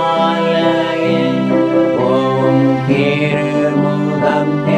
அதிகாலையில் உம் திருமுகம் தேடி